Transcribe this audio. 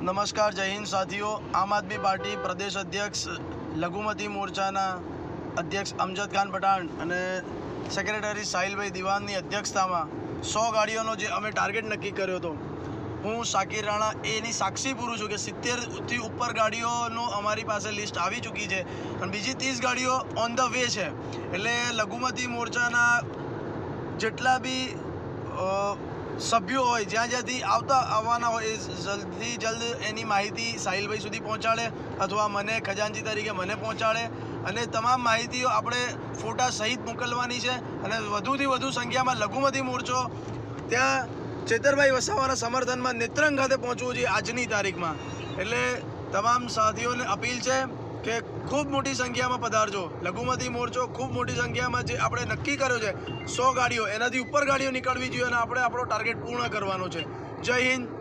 નમસ્કાર, જય હિન્દ સાથીઓ. આમ આદમી પાર્ટી પ્રદેશ અધ્યક્ષ લઘુમતી મોરચાના અધ્યક્ષ અમજદ ખાન પઠાણ અને સેક્રેટરી સાહિલભાઈ દિવાનની અધ્યક્ષતામાં સો ગાડીઓનો જે અમે ટાર્ગેટ નક્કી કર્યો હતો. હું સાકીર રાણા એની સાક્ષી પૂરું છું કે સિત્તેરથી ઉપર ગાડીઓનું અમારી પાસે લિસ્ટ આવી ચૂકી છે અને બીજી ત્રીસ ગાડીઓ ઓન ધ વે છે. એટલે લઘુમતી મોરચાના જેટલા બી સભ્યો હોય, જ્યાં જ્યાંથી આવતા આવવાના હોય, એ જલ્દી જલ્દ એની માહિતી સાહિલભાઈ સુધી પહોંચાડે અથવા મને ખજાનજી તરીકે મને પહોંચાડે. અને તમામ માહિતીઓ આપણે ફોટા સહિત મોકલવાની છે અને વધુથી વધુ સંખ્યામાં લઘુમતી મોરચો ત્યાં ચેતરભાઈ વસાવાના સમર્થનમાં નેત્રંગ ખાતે પહોંચવું જોઈએ આજની તારીખમાં. એટલે તમામ સાથીઓને અપીલ છે કે ખૂબ મોટી સંખ્યામાં પધારજો. લઘુમતી મોરચો ખૂબ મોટી સંખ્યામાં જે આપણે નક્કી કર્યો છે, સો ગાડીઓ, એનાથી ઉપર ગાડીઓ નીકળવી જોઈએ અને આપણે આપણો ટાર્ગેટ પૂર્ણ કરવાનો છે. જય હિન્દ.